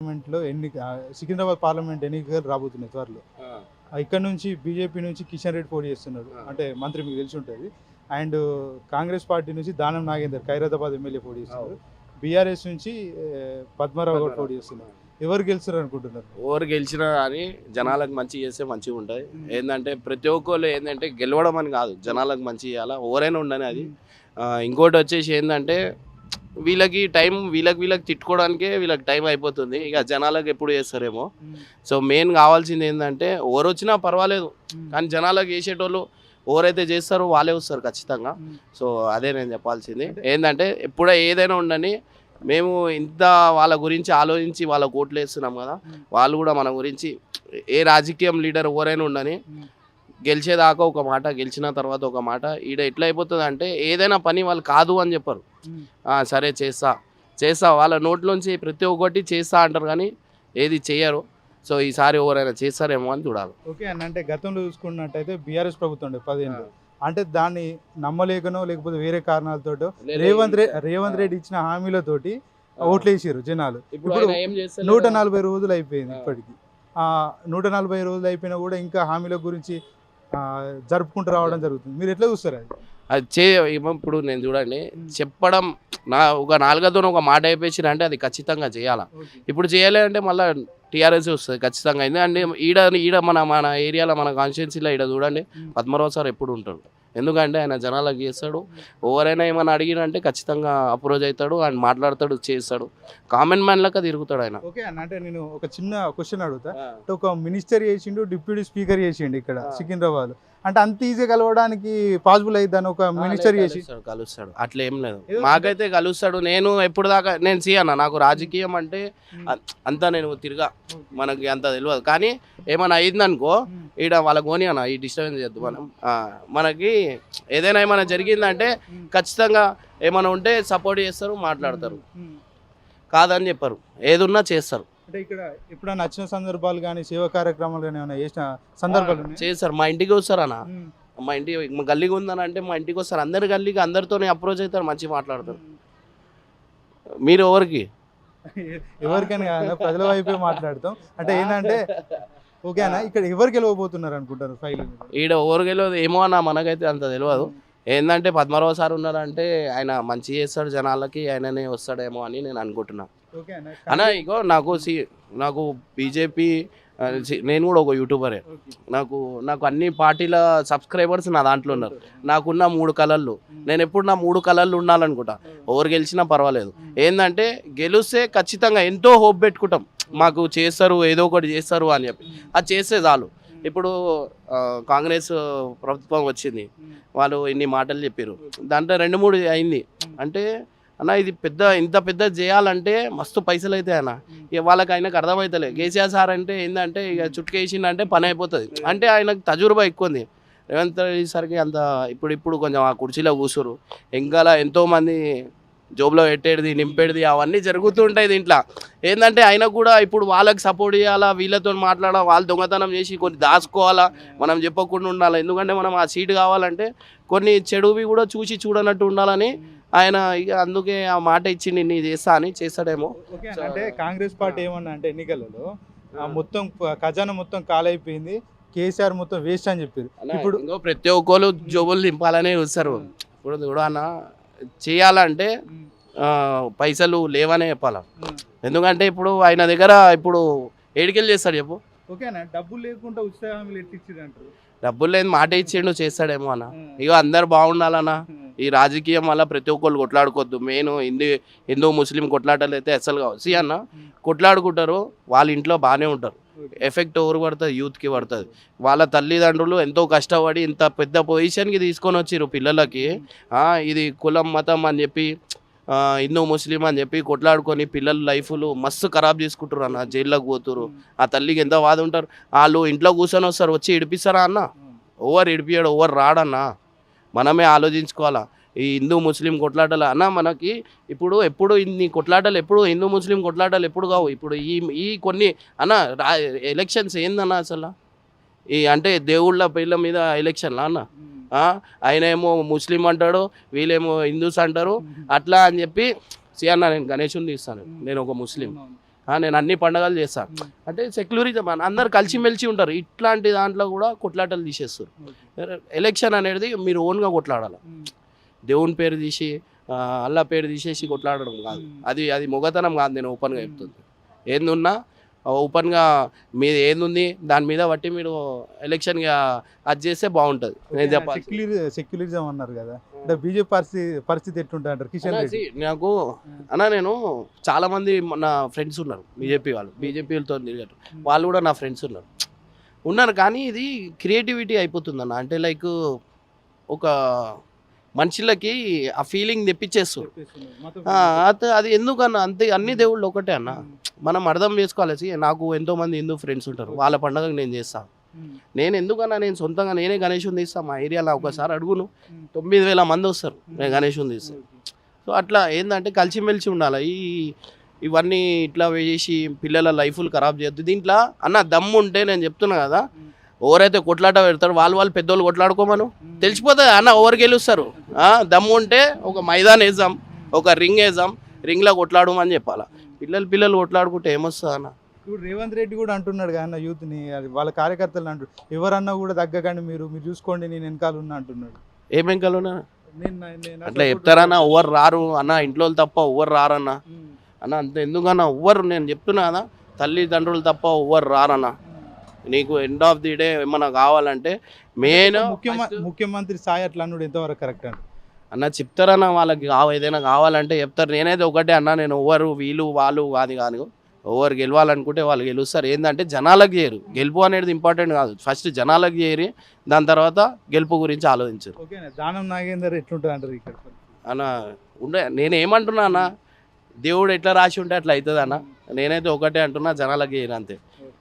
పార్లమెంట్లో ఎన్ని సికింద్రాబాద్ పార్లమెంట్ ఎన్నికలు రాబోతున్నాయి త్వరలో. ఇక్కడ నుంచి బీజేపీ నుంచి కిషన్ రెడ్డి పోటీ చేస్తున్నాడు ఆ. అంటే మంత్రి మీకు తెలిసి ఉంటుంది. అండ్ కాంగ్రెస్ పార్టీ నుంచి దానం నాగేందర్ ఖైరతాబాద్ ఎమ్మెల్యే పోటీ చేస్తున్నారు. బీఆర్ఎస్ నుంచి పద్మారావు గారు పోటీ చేస్తున్నారు. ఎవరు గెలుస్తారు అనుకుంటున్నారు? ఓవర్ గెలిచినా కానీ జనాలకు మంచి చేస్తే మంచిగా ఉంటుంది ఏంటంటే ప్రతి ఒక్కళ్ళు ఏంటంటే గెలవడం అని కాదు. జనాలకు మంచి చేయాలా? ఓవరైనా ఉండని అది. ఇంకోటి వచ్చేసి ఏంటంటే వీళ్ళకి టైం వీళ్ళకి వీళ్ళకి తిట్టుకోవడానికే వీళ్ళకి టైం అయిపోతుంది. ఇక జనాలకు ఎప్పుడు చేస్తారేమో. సో మెయిన్ కావాల్సింది ఏంటంటే ఓవర్ వచ్చినా పర్వాలేదు కానీ జనాలకు చేసేటోళ్ళు ఎవరైతే చేస్తారో వాళ్ళే వస్తారు ఖచ్చితంగా. సో అదే నేను చెప్పాల్సింది. ఏంటంటే ఎప్పుడో ఏదైనా ఉండని మేము ఇంత వాళ్ళ గురించి ఆలోచించి వాళ్ళ ఓట్లు వేస్తున్నాం కదా. వాళ్ళు కూడా మన గురించి ఏ రాజకీయం లీడర్ ఎవరైనా ఉండని గెలిచేదాకా ఒక మాట గెలిచిన తర్వాత ఒక మాట ఈడ ఎట్లా అయిపోతుంది అంటే ఏదైనా పని వాళ్ళు కాదు అని చెప్పరు. "ఆ, సరే చేస్తా చేస్తా వాళ్ళ నోట్లోంచి ప్రతి ఒక్కటి చేస్తా అంటారు కానీ ఏది చేయరు సో ఈసారి ఎవరైనా చేస్తారేమో అని చూడాలి. ఓకే అన్న అంటే గతంలో చూసుకున్నట్టయితే బీఆర్ఎస్ ప్రభుత్వం ఉండే పదిహేను అంటే దాన్ని నమ్మలేకనో లేకపోతే వేరే కారణాలతోటో రేవంత్ రెడ్డి రేవంత్ రెడ్డి ఇచ్చిన హామీలతోటి ఓట్లు వేసారు జనాలు. ఇప్పుడు నూట. నలభై రోజులు అయిపోయింది. ఇప్పటికి. ఆ నూట నలభై రోజులు అయిపోయినా కూడా ఇంకా హామీల గురించి జరుపుకుంటూ రావడం జరుగుతుంది. మీరు ఎట్లా చూస్తారు అది? అది చే ఇప్పుడు నేను చూడండి. చెప్పడం నా ఒక నాలుగతో ఒక మాట అయిపోయించిన అంటే అది ఖచ్చితంగా చేయాలా. ఇప్పుడు చేయలేదంటే మళ్ళీ టీఆర్ఎస్ వస్తుంది ఖచ్చితంగా. ఎందుకంటే ఈడ ఈడ మన మన ఏరియాలో మన కాన్స్టిట్యున్సీలో ఈడ చూడండి. పద్మరావు సార్ ఎప్పుడు ఉంటాడు? ఎందుకంటే ఆయన జనాలకు చేస్తాడు. ఎవరైనా ఏమైనా అడిగినంటే ఖచ్చితంగా అప్రోచ్ అవుతాడు ఆయన మాట్లాడతాడు చేస్తాడు. కామన్ మ్యాన్ లెక్క తిరుగుతాడు ఆయన. ఓకే అన్న అంటే నేను ఒక చిన్న క్వశ్చన్ అడుగుతా. ఒక మినిస్టర్ చేసిండు డిప్యూటీ స్పీకర్ చేసిండు ఇక్కడ. సికింద్రాబాద్ అంటే అంత ఈజీ కలవడానికి పాసిబుల్ అయిద్దాను ఒక మినిస్టర్ చేసి కలుస్తాడు, అట్లా ఏం లేదు. మాకైతే కలుస్తాడు. నేను ఎప్పుడు దాకా నేను అన్న నాకు రాజకీయం అంటే అంతా నేను తిరగా. మనకి అంత తెలియదు. కానీ ఏమైనా అయిందనుకో ఈడ వాళ్ళ గోని అన్న ఈ డిస్టర్బెన్స్ చేద్దాం మనం. మనకి ఏదైనా ఏమైనా జరిగిందంటే ఖచ్చితంగా ఏమైనా ఉంటే సపోర్ట్ చేస్తారు మాట్లాడతారు. కాదని చెప్పరు. ఏదున్నా చేస్తారు. అంటే ఇక్కడ ఎప్పుడైనా నచ్చిన సందర్భాలు కానీ సేవా కార్యక్రమాలు కానీ ఏమైనా చేసిన సందర్భాలు? చేస్తారు మా ఇంటికి వస్తారు అన్న. మా ఇంటి మా గల్లీకి ఉందని అంటే మా ఇంటికి వస్తారు. అందరి గల్లీకి అందరితోనే అప్రోచ్ అవుతారు మంచిగా మాట్లాడతారు. మీరు ఎవరికి? ఎవరికైనా ప్రజల వైపే మాట్లాడతాం. అంటే ఏంటంటే ఓకే అన్న ఇక్కడ ఎవరు గెలవబోతున్నారు అనుకుంటారు ఫైల్ ఈడ ఎవరికి తెలియదు ఏమో అన్న మనకైతే అంత తెలియదు ఏంటంటే పద్మరావు సార్ ఉన్నారంటే ఆయన మంచి చేస్తాడు జనాలకి ఆయననే వస్తాడేమో అని నేను అనుకుంటున్నా. ఓకే అన్న ఇగో నాకు సి నాకు బీజేపీ నేను కూడా ఒక యూట్యూబరే. నాకు నాకు అన్ని పార్టీల సబ్స్క్రైబర్స్ నా దాంట్లో ఉన్నారు. నాకున్న మూడు కళలు నేను ఎప్పుడు నా మూడు కళలు ఉండాలనుకుంటా. ఎవరు గెలిచినా పర్వాలేదు. ఏంటంటే గెలిస్తే ఖచ్చితంగా ఎంతో హోప్ పెట్టుకుంటాం. మాకు చేస్తారు ఏదో ఒకటి చేస్తారు అని చెప్పి. అది చేస్తే చాలు. ఇప్పుడు కాంగ్రెస్ ప్రభుత్వం వచ్చింది. వాళ్ళు ఇన్ని మాటలు చెప్పారు దాంట్లో రెండు మూడు అయింది. అంటే అన్న ఇది పెద్ద ఇంత పెద్ద చేయాలంటే మస్తు పైసలు అయితే అన్న. ఇక వాళ్ళకి ఆయనకు అర్థమవుతలే కేసీఆర్ సార్ అంటే ఏంటంటే ఇక చుట్టుకేసిందంటే పని అయిపోతుంది. అంటే ఆయనకు తజుర్బా ఎక్కువ ఉంది. రేవంత్ రెడ్డి సార్కి అంత ఇప్పుడు ఇప్పుడు కొంచెం ఆ కుర్చీలో కూర్చోరు ఇంకా ఎంతోమంది జోబులో పెట్టేది నింపేది అవన్నీ జరుగుతుంటాయి దీంట్లో. ఏంటంటే ఆయన కూడా ఇప్పుడు వాళ్ళకి సపోర్ట్ చేయాలా వీళ్ళతో మాట్లాడాలా వాళ్ళు దొంగతనం చేసి కొన్ని దాచుకోవాలా మనం చెప్పకుండా ఉండాలి. ఎందుకంటే మనం ఆ సీట్ కావాలంటే కొన్ని చెడువి కూడా చూసి చూడనట్టు ఉండాలని ఆయన ఇక అందుకే ఆ మాట ఇచ్చి నేను ఇది చేస్తా అని చేస్తాడేమో. అంటే కాంగ్రెస్ పార్టీ ఏమన్నా అంటే ఎన్నికలలో మొత్తం ఖజానా మొత్తం కాలైపోయింది కేసీఆర్ మొత్తం వేస్ట్ అని చెప్పారు. ఇప్పుడు ప్రతి ఒక్కరు జోబులు నింపాలనే చూస్తారు. ఇప్పుడు చూడు అన్న చేయాలంటే పైసలు లేవనే చెప్పాల? ఎందుకంటే ఇప్పుడు ఆయన దగ్గర ఇప్పుడు ఏడికెళ్ళి చేస్తాడు చెప్పు. డబ్బులు లేకుండా ఉచిత హామీలు ఎట్టి ఇచ్చిండ్రు అంటారు డబ్బులు లేని మాట ఇచ్చిండు చేస్తాడేమో అన్న. ఇక అందరు బాగుండాలన్న. ఈ రాజకీయం వల్ల ప్రతి ఒక్కళ్ళు కొట్లాడుకోవద్దు. మెయిన్ హిందూ హిందూ ముస్లిం కొట్లాటలు అయితే అసలు కావు. సి అన్న కొట్లాడుకుంటారు వాళ్ళ ఇంట్లో బాగానే ఉంటారు. ఎఫెక్ట్ ఎవరు పడుతుంది యూత్కి పడుతుంది వాళ్ళ తల్లిదండ్రులు ఎంతో కష్టపడి ఇంత పెద్ద పొజిషన్కి తీసుకొని వచ్చిర్రు పిల్లలకి. ఇది కులం మతం అని చెప్పి హిందూ ముస్లిం అని చెప్పి కొట్లాడుకొని పిల్లల లైఫ్లు మస్తు ఖరాబ్ చేసుకుంటారు అన్న జైల్లోకి పోతురు ఆ తల్లికి ఎంత బాధ ఉంటారు? వాళ్ళు ఇంట్లో కూర్చొని వస్తారు వచ్చి ఇడిపిస్తారా అన్న? ఓవర్ ఇడిపియాడు ఓవర్ రాడన్నా? మనమే ఆలోచించుకోవాలా? ఈ హిందూ ముస్లిం కొట్లాటలు అన్న మనకి ఇప్పుడు ఎప్పుడు ఇన్ని కొట్లాటలు ఎప్పుడు హిందూ ముస్లిం కొట్లాటలు ఎప్పుడు కావు. ఇప్పుడు ఈ ఈ కొన్ని అన్న రా ఎలక్షన్స్ ఏందన్న అసలు? ఈ అంటే దేవుళ్ళ పేర్ల మీద ఎలక్షన్లా అన్న? ఆయన ఏమో ముస్లిం అంటాడు వీళ్ళేమో హిందూస్ అంటారు అట్లా అని చెప్పి సి అన్న నేను గణేషుని తీస్తాను. నేను ఒక ముస్లిం. నేను అన్ని పండగలు చేస్తాను అంటే సెక్యులరిజం అందరు కలిసిమెలిసి ఉంటారు. ఇట్లాంటి దాంట్లో కూడా కొట్లాటలు తీసేస్తారు. ఎలక్షన్ అనేది మీరు ఓన్గా కొట్లాడాలి? దేవుని పేరు తీసి అల్లా పేరు తీసేసి కొట్లాడడం కాదు. అది అది మొగతనం కాదు నేను ఓపెన్గా చెప్తుంది. ఏందున్నా ఓపెన్గా మీది ఏందుంది దాని మీద బట్టి మీరు ఎలక్షన్గా అది చేస్తే బాగుంటుంది. నేను చెప్పాలి సెక్యులర్ సెక్యులరిజం అన్నారు కదా. అంటే బీజేపీ పరిస్థితి పరిస్థితి ఎట్లుంటుంది అంటారు? కిషన్ రెడ్డి. నాకు అన్న నేను చాలా మంది నా ఫ్రెండ్స్ ఉన్నారు బీజేపీ వాళ్ళు. బీజేపీలతో తిరిగారు వాళ్ళు కూడా నా ఫ్రెండ్స్ ఉన్నారు. ఉన్నారు కానీ ఇది క్రియేటివిటీ అయిపోతుంది అన్న అంటే లైక్ ఒక మనుషులకి ఆ ఫీలింగ్ తెప్పించేస్తారు అది ఎందుకన్నా? అంతే అన్ని దేవుళ్ళు ఒకటే అన్న. మనం అర్థం చేసుకోవాలి నాకు ఎంతో మంది హిందూ ఫ్రెండ్స్ ఉంటారు. వాళ్ళ పండగ నేను చేస్తాను నేను ఎందుకన్నా? నేను సొంతంగా నేనే గణేషుని తీస్తాను మా ఏరియాలో ఒకసారి అడుగును. తొమ్మిది వేల మంది వస్తారు. నేను గణేషుని తీస్తాను సో అట్లా ఏంటంటే కలిసిమెలిసి ఉండాలి. ఈ ఇవన్నీ ఇట్లా చేసి పిల్లల లైఫ్లు ఖరాబ్ చేయొద్దు. దీంట్లో అన్న దమ్ము ఉంటే నేను చెప్తున్నా కదా. ఎవరైతే కొట్లాట పెడతారు వాళ్ళు వాళ్ళు పెద్దోళ్ళు కొట్లాడుకోమను. తెలిసిపోతుంది అన్న ఎవరు గెలుస్తారు? దమ్ము ఉంటే ఒక మైదాన్ వేద్దాం ఒక రింగ్ వేద్దాం రింగ్లో కొట్లాడమని చెప్పాలా. పిల్లలు పిల్లలు కొట్లాడుకుంటే ఏమొస్తుంది అన్న? ఇప్పుడు రేవంత్ రెడ్డి కూడా అంటున్నాడు కానీ యూత్ని అది వాళ్ళ కార్యకర్తలు అంటు ఎవరన్నా కూడా తగ్గకండి మీరు మీరు చూసుకోండి నేను వెనకాల ఉన్నా అంటున్నాడు. ఏం ఎంకలు నేను- నేను అట్లా చెప్తారన్నా ఎవరు రారు అన్న ఇంట్లో తప్ప ఎవరు రారన్న. అన్న అంత ఎందుకన్నా? ఎవ్వరు నేను చెప్తున్నా కదా తల్లిదండ్రులు తప్ప ఎవ్వరు రారన్న? నీకు ఎండ్ ఆఫ్ ది డే ఏమన్నా కావాలంటే మెయిన్ ముఖ్యమ- ముఖ్యమంత్రి స్థాయి అట్లా అన్నాడు ఎంతవరకు కరెక్ట్ అండి అన్న చెప్తారన్న వాళ్ళకి ఏదైనా కావాలంటే చెప్తారు. నేనైతే ఒకటే అన్న నేను ఎవరు వీళ్ళు వాళ్ళు కాదు కాదు. ఎవరు గెలవాలనుకుంటే వాళ్ళు గెలుస్తారు. ఏంటంటే జనాలకు చేయరు గెలుపు అనేది ఇంపార్టెంట్ కాదు. ఫస్ట్ జనాలకు చేయరి దాని తర్వాత గెలుపు గురించి ఆలోచించరు. ఓకేనా? దానం నాగేందర్ ఎట్లుంటుంది అంటారు ఇక్కడ? అన్న ఉండే నేను ఏమంటున్నా అన్న దేవుడు ఎట్లా రాసి ఉంటే అట్లా అవుతుంది అన్న నేనైతే ఒకటే అంటున్నా జనాలకు చేయరు అంతే.